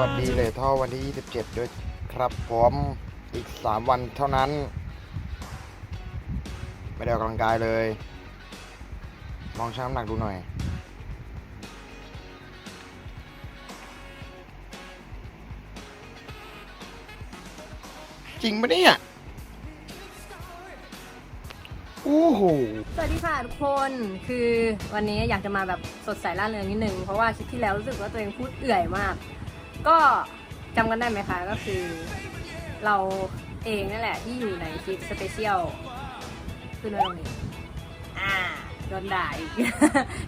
วัสดีเลยท่อวันที่ 27 ด้วยครับผมอีก 3 วันเท่านั้น ไม่ได้ออกกำลังกายเลยมองชั่งน้ำหนักดูหน่อย จริงปะเนี่ยโอ้โหสวัสดีค่ะทุกคนคือวันนี้อยากจะมาแบบสดใสร่าเริงนิดนึง เพราะว่าคลิปที่แล้วรู้สึกว่าตัวเองพูดเอื่อยมาก ก็จำกันได้ไหมคะ ก็คือเราเองนั่นแหละที่อยู่ในคลิปสเปเชียลขึ้นไว้ตรงนี้อ่าโดนด่าอีก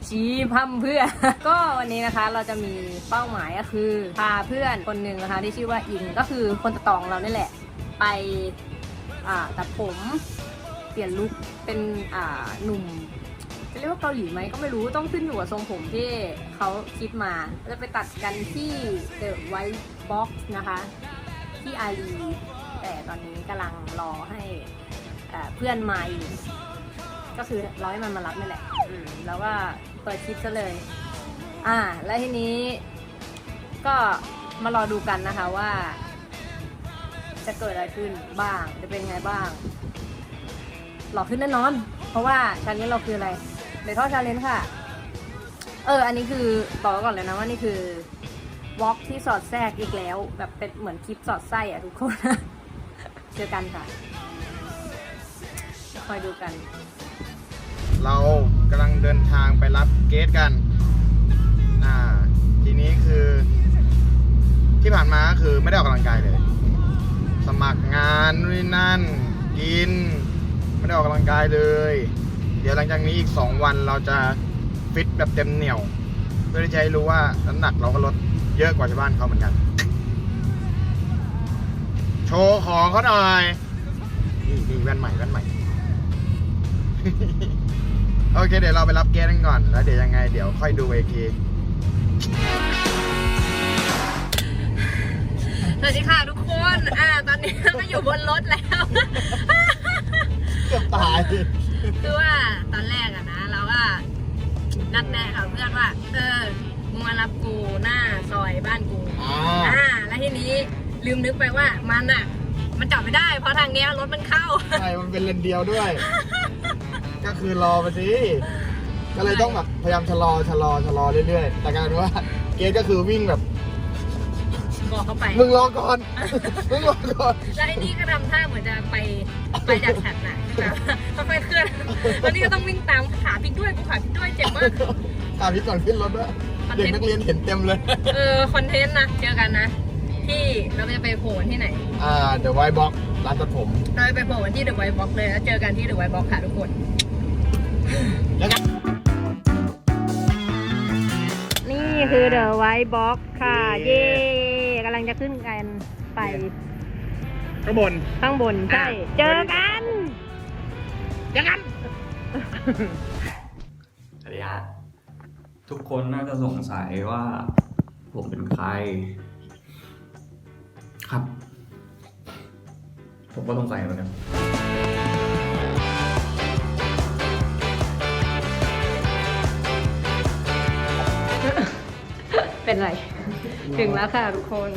ชี้พั่มเพื่อนก็วันนี้นะคะเราจะมีเป้าหมายก็คือ พาเพื่อนคนหนึ่งนะคะ ที่ชื่อว่าอิงก็คือคนตัดต่อของเรานี่แหละ ไปอ่าตัดผม เปลี่ยนลุคเป็นอ่าหนุ่ม จะเรียกว่าเกาหลีไหมก็ไม่รู้ต้องขึ้นอยู่กับทรงผมที่เขาคิดมาจะไปตัดกันที่ The White Box นะคะ ที่อารีแต่ตอนนี้กำลังรอให้เอ่อเพื่อนมาอยู่ก็คือรอให้มันมารับนี่แหละแล้วก็เปิดคลิปซะเลย อ่า แล้วทีนี้ ก็มารอดูกันนะคะว่า จะเกิดอะไรขึ้นบ้าง จะเป็นไงบ้าง หล่อขึ้นแน่นอน เพราะว่าชาเลนจ์เราคืออะไร เดี๋ยวทอชาเลนจ์ค่ะ เออ อันนี้คือบอกไว้ก่อนเลยนะว่านี่คือวอล์กที่สอดแทรกอีกแล้ว แบบเป็นเหมือนคลิปสอดไส้อะทุกคนเจอกันค่ะ คอยดูกัน เรากำลังเดินทางไปรับเกสกัน อ่า ทีนี้คือ ที่ผ่านมาก็คือไม่ได้ออกกำลังกายเลย สมัครงานนู่นนั่น กิน ไม่ได้ออกกำลังกายเลย เดี๋ยวหลังจากนี้อีก 2 วันเราจะฟิตแบบเต็มเหนียว เพื่อที่จะให้รู้ว่าน้ำหนักเราก็ลดเยอะกว่าชาวบ้านเขาเหมือนกัน โชว์ของเขาหน่อยนี่นี่แว่นใหม่แว่นใหม่ โอเค เดี๋ยวเราไปรับเกสกันก่อน แล้วเดี๋ยวยังไง เดี๋ยวค่อยดูอีกทีสวัสดีค่ะทุกคน อ่า ตอนนี้เราก็อยู่บนรถแล้ว เกือบตาย คือว่าตอนแรกอะนะ เราก็นัดแนะกับเพื่อนว่า เออ มึงมารับกูหน้าซอยบ้านกู อ่า อ่า แล้วที นี้ลืมนึกไปว่ามันอะมันจอดไม่ได้ เพราะทางเนี้ยรถมันเข้า ใช่มันเป็นเลนเดียวด้วย ก็คือรอไปสิ ก็เลยต้องแบบพยายามชะลอชะลอชะลอเรื่อยๆ แต่กลารว่าเกสก็คือวิ่งแบบ บอกเขาไปมึงรอก่อน มึงรอก่อน แล้วไอ้นี่ก็ทำท่าเหมือนจะไปไปดักฉันน่ะแบบค่อยๆเคลื่อนแล้วนี่ก็ต้องวิ่งตามขาพลิกด้วยกูขาพลิกด้วยเจ็บมาก ตามพี่ก่อนขึ้นรถด้วยคอนเด็เทกนต์นักเรียนเห็นเต็มเลย เออคอนเทนต์นะเจอกันนะ ที่เราจะไปโผล่ที่ไหน อ่าเดี๋ยวไวบ็อกร้านตัดผม เราจะไปโผล่ที่เดอะไวท์บ็อกเลยแล้วเจอกันที่เดอะไวท์บ็อกค่ะทุกคน แล้วกันนี่คือเดอะไวท์บ็อกค่ะ เย้กำลังจะขึ้นกันไปข้างบน ข้างบน ใช่อะเจอกันเจอกันสวัสดีฮะทุกคนน่าจะสงสัยว่าผมเป็นใคร ครับ ผมก็สงสัยเหมือนกันเป็นไร ถึงแล้วค่ะทุกคน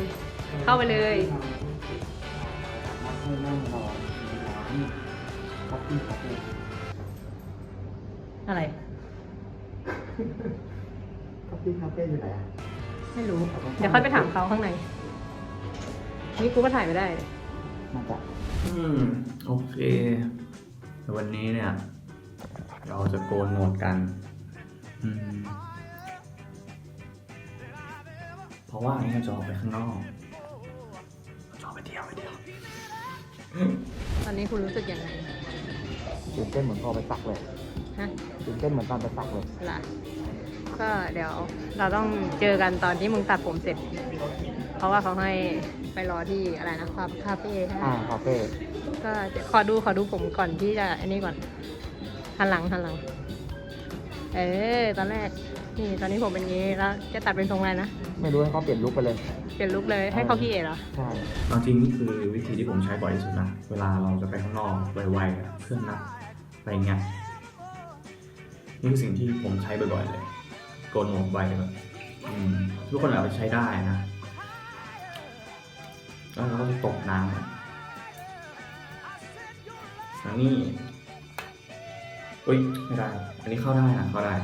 เข้าไปเลย อะไรคาเฟ่คาเฟ่อยู่ไหนอะไม่รู้ เดี๋ยวค่อยไปถามเขาข้างใน นี่กูก็ถ่ายไม่ได้มาจากอืม โอเคแต่วันนี้เนี่ย เราจะโกนหนวดกัน อืม เพราะว่าอันนี้เราจะออกไปข้างนอกเราจะออกไปเที่ยวไปเที่ยวตอนนี้คุณรู้สึกยังไง ตื่นเต้นเหมือนพอไปสักเลยฮะตื่นเต้นเหมือนตอนไปสักเลยล่ะ ก็เดี๋ยวเราต้องเจอกันตอนที่มึงตัดผมเสร็จ เพราะว่าเขาให้ ไปรอที่อะไรนะคาคาเฟ่ใช่ไหมอ่าคาเฟ่ก็เดี๋ยวขอดูขอดูผมก่อนที่จะอันนี้ก่อนหันหลังหันหลัง เออตอนแรกนี่ตอนนี้ผมเป็นงี้แล้วจะตัดเป็นทรงอะไรนะไม่รู้ให้เขาเปลี่ยนลุคไปเลย เปลี่ยนลุคเลยให้เขาพี่เอเหรอใช่เอาจริงนี่คือวิธีที่ผมใช้บ่อยที่สุดนะเวลาเราจะไปข้างนอกไวๆอะเพื่อนนัดอะไรเงี้ยนี่คือสิ่งที่ผมใช้บ่อยๆเลยโกนหนวดไวแบบอืมทุกคนเอาไปใช้ได้นะ แล้วเราก็จะตกน้ำอะแล้วนี่เอ้ยไม่ได้ อันนี้เข้าได้นะเข้าได้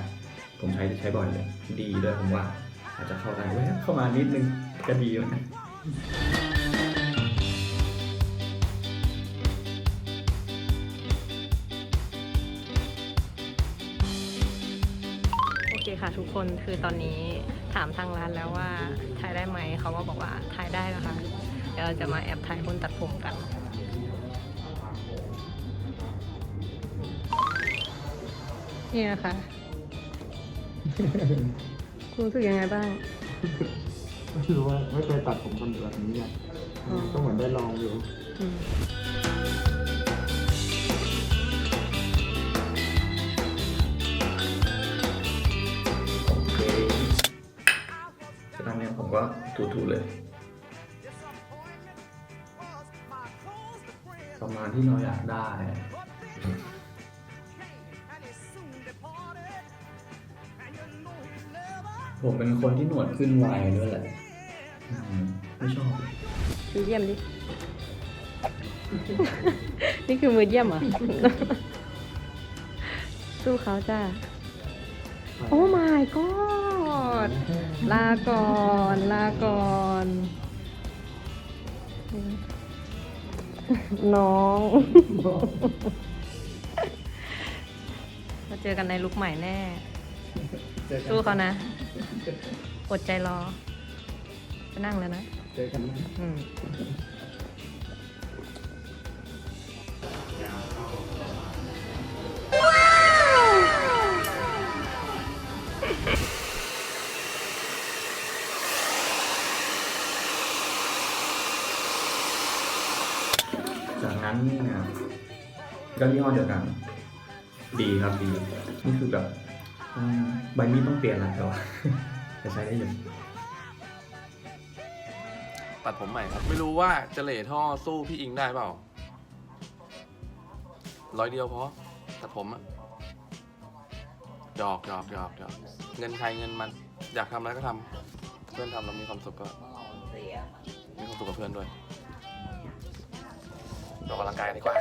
ผมใช้ใช้บ่อยเลย ดีด้วยผมว่า อาจจะเข้าได้แวบเข้ามานิดนึงก็ดีแล้วนะโอเคค่ะทุกคนคือตอนนี้ถามทางร้านแล้วว่าถ่ายได้ไหมเขาก็บอกว่าถ่ายได้นะคะ เดี๋ยวเราจะมาแอบถ่ายคนตัดผมกัน นี่นะคะคุณรู้สึกยังไงบ้าง ไม่รู้ว่าไม่เคยตัดผมคนแบบนี้อะอ๋อก็เหมือนได้ลองอยู่อืมโอเคจากนั้นเนี่ยผมก็ถูๆเลย ประมาณที่เราอยากได้ ผมเป็นคนที่หนวดขึ้นไวด้วยแหละอืมไม่ชอบ มือเยี่ยมดิ นี่คือมือเยี่ยมเหรอ สู้เขาจ้า โอ้ my god ลาก่อน ลาก่อน น้องมาเจอกันในลุกใหม่แน่สู้เขานะ อดใจรอไปนั่งแล้วนะ เจอกันไหมอืม ก็ยี่ห้อเดียวกัน ดีครับดีนี่คือแบบอืมใบมีดต้องเปลี่ยนแหละแต่ว่าจะใช้ได้อยู่ตัดผมใหม่ครับ ไม่รู้ว่าจะเหล่ท่อสู้พี่อิงได้เปล่า ร้อยเดียวพอตัดผมอะหยอกหยอกหยอกหยอกเงินใครเงินมัน อยากทำอะไรก็ทำเพื่อนทำแล้วมีความสุขก็มีความสุขกับเพื่อนด้วยออกกำลังกายกันดีกว่า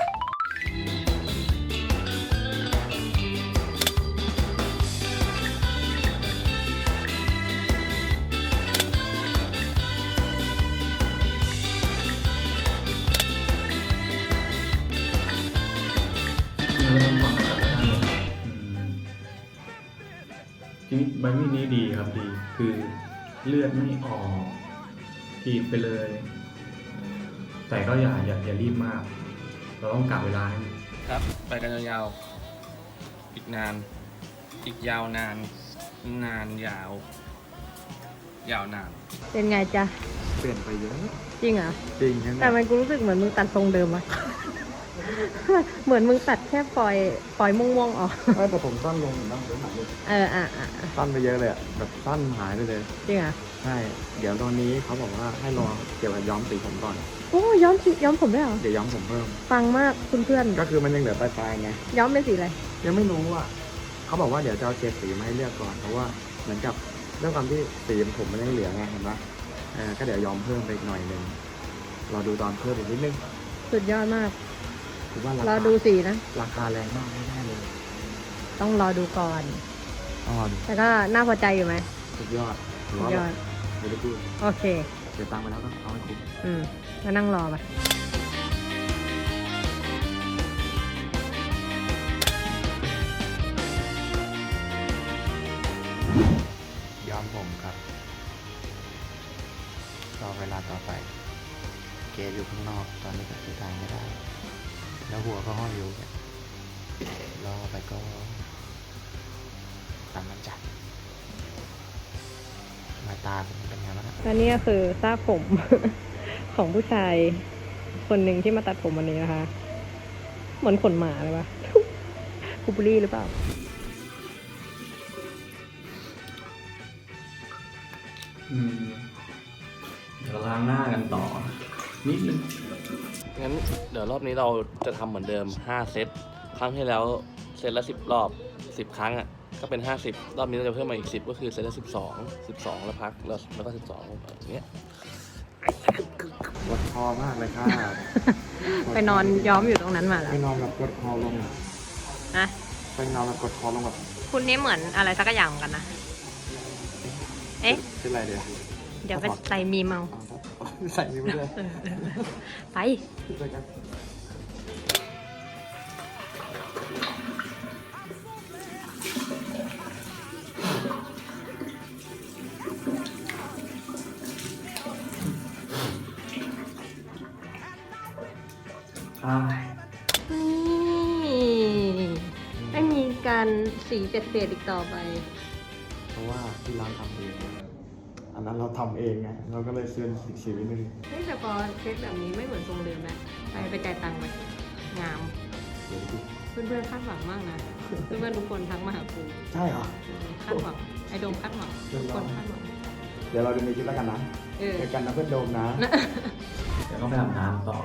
ใบมีดนี้ดีครับดี คือเลือดไม่ออกทีบไปเลย แต่ก็อย่าอย่าอย่ารีบมาก เราต้องกะเวลาให้ครับ ไปกันยาวๆอีกนาน อีกยาวนาน นานยาว ยาวนาน เป็นไงจ๊ะ เปลี่ยนไปเยอะ จริงเหรอจริงใช่ไหมแต่มันกูรู้สึกเหมือนมึงตัดทรงเดิมอะ เหมือนมึงตัดแค่ปล่อยปล่อยม่วงๆออกเออแต่ผมสั้นลงบ้างเดี๋ยวหายเลยเอออะอะอะสั้นไปเยอะเลยอะแบบสั้นหายไปเลยจริงเหรอใช่เดี๋ยวตอนนี้เขาบอกว่าให้ลองเกี่ยวกับย้อมสีผมก่อนโอ้ย้อมสีย้อมผมได้เหรอเดี๋ยวย้อมผมเพิ่ม ฟังมากคุณเพื่อนก็คือมันยังเหลือปลายๆไงย้อมเป็นสีอะไรยังไม่รู้อะเขาบอกว่าเดี๋ยวจะเอาเฉดสีมาให้เลือกก่อนเพราะว่าเหมือนกับเรื่องความที่สีผมมันยังเหลือไงเห็นปะเออก็เดี๋ยวยอมเพิ่มไปอีกหน่อยหนึ่งรอดูตอนเพิ่มอีกนิดนึง สุดยอดมาก คือว่าราเราคาดูสีนะ ราคาแรงมากไม่ได้เลย ต้องรอดูก่อน ต้องรอดูแต่ก็น่าพอใจอยู่ไหมสุดยอดถือสุดว่ายอดไม่ได้พูดโอเค เสียตังค์ไปแล้วก็เอาให้คุ้มอืมมานั่งรอไปย้อมผมครับ รอเวลาต่อไป เกดอยู่ข้างนอกตอน แล้วหัวก็ห้อยอยู่เนี่ยรอไปก็ตามมันจัดมาตาผมเป็นไงบ้างนะและนี่ก็คือซากผม ของผู้ชาย คนหนึ่งที่มาตัดผมวันนี้นะคะ เหมือนขนหมาเลยวะคูบุรี่หรือเปล่าอืมเดี๋ยวล้างหน้ากันต่อนิดนึง งั้นเดี๋ยวรอบนี้เราจะทำเหมือนเดิม 5 เซต ครั้งที่แล้วเซตละ 10 รอบ 10 ครั้งอะ ก็เป็น 50 รอบนี้เราจะเพิ่มมาอีก 10 ก็คือเซตละ 12 12 แล้วพัก แล้วแล้วก็ 12อย่างเงี้ยปวดคอมากเลยค่ะ ไปนอนย้อมอยู่ตรงนั้นมาแล้ว ไปนอนแบบกดคอลงอะนะไปนอนแบบกดคอลงแบบ คุณนี่เหมือนอะไรสักอย่างเหมือนกันนะ เอ๊ะเป็นไรเดี๋ยว เดี๋ยวไปใส่มีเมาเอา ใส่นิ้วด้วยเออเออเออไปเจอกันอ้ายนี่ไม่มีการสีเศษๆอีกต่อไป เพราะว่าที่ร้านทำเองอั นนั้นเราทำเองไงเราก็เลยเสื่อมสีสีนิดนึงเฮ้ยแต่พอเช็คแบบนี้ไม่เหมือนทรงเดิมนะไปไปจ่ายตังค์ไปงามเดี๋ยวดูเพื่อนๆคาดหวังมากนะ เพื่อนๆทุกคนทักมาหากูใช่เหรอเออคาดหวังไอโดมคาดหวังทุกคนคาดหวังเดี๋ยวเราดูในคลิปแล้วกันนะเออเจอกันนะเพื่อนโดมนะเดี๋ยวต้องไปอาบน้ำต่อ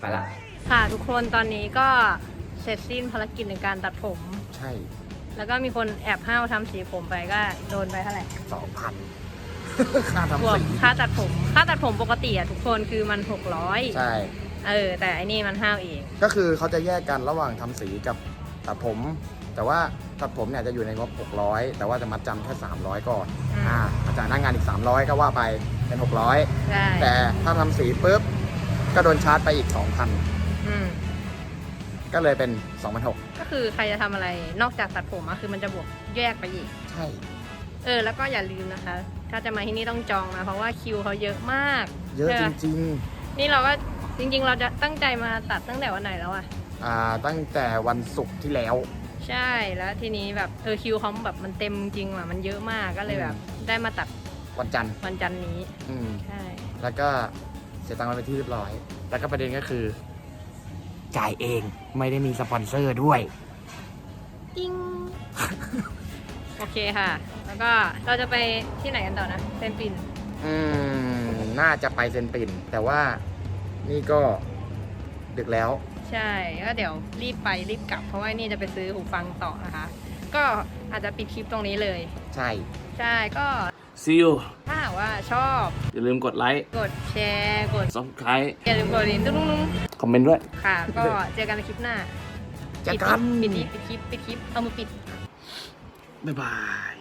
ไปละค่ะทุกคนตอนนี้ก็เสร็จสิ้นภารกิจในการตัดผม ใช่ แล้วก็มีคนแอบห้าวทำสีผมไปก็โดนไปเท่าไหร่สองพันค่าบทำวกสีค่าตัดผม ค่าตัดผมปกติอะทุกคนคือมัน600ใช่ เออ แต่อันนี้มันห้าวเอง ก็คือเขาจะแยกกันระหว่างทำสีกับตัดผม แต่ว่าตัดผมเนี่ยจะอยู่ในงบ 600 แต่ว่าจะมัดจำแค่ 300 ก่อนอืม อ่ามาจ่ายหน้างานอีก 300 ก็ว่าไปเป็น 600 ใช่แต่ถ้าทำสีปุ๊บก็โดนชาร์จไปอีกอืม2,000 ก็เลยเป็น2,600 ก็คือใครจะทำอะไรนอกจากตัดผมอะคือมันจะบวกแยกไปอีก ใช่ เออ แล้วก็อย่าลืมนะคะ ถ้าจะมาที่นี่ต้องจองนะเพราะว่าคิวเขาเยอะมาก เยอะใช่จปะริงนี่เราก็จริง ๆ เราจะตั้งใจมาตัดตั้งแต่วันไหนแล้วอะๆ อ่าตั้งแต่วันศุกร์ที่แล้ว ใช่แล้วทีนี้แบบเออคิวเขาแบบมันเต็มจริงว่ะมันเยอะมากก็เลยแบบ ได้มาตัดวันจันทร์วันจันทร์นี้อืม ใช่แล้วก็เสียตังค์ไปเป็นที่เรียบร้อย แล้วก็ประเด็นก็คือ จ่ายเองไม่ได้มีสปอนเซอร์ด้วย ติ้ง โอเคค่ะ แล้วก็เราจะไปที่ไหนกันต่อนะเซนปิน อืม น่าจะไปเซนปิน แต่ว่านี่ก็ดึกแล้ว ใช่ ก็เดี๋ยวรีบไปรีบกลับ เพราะว่านี่จะไปซื้อหูฟังต่อนะคะ ก็อาจจะปิดคลิปตรงนี้เลย ใช่ ใช่ ก็ see you ถ้าหากว่าชอบ อย่าลืมกดไลค์กดแชร์ กด subscribe อย่าลืมกดลิ้นตุ้งคอมเมนต์ด้วยๆค่ะ ก็เจอกันในคลิปหน้าเจอกัน ปิดคลิปปิดคลิปปิดคลิป เอามือปิด บ๊ายบาย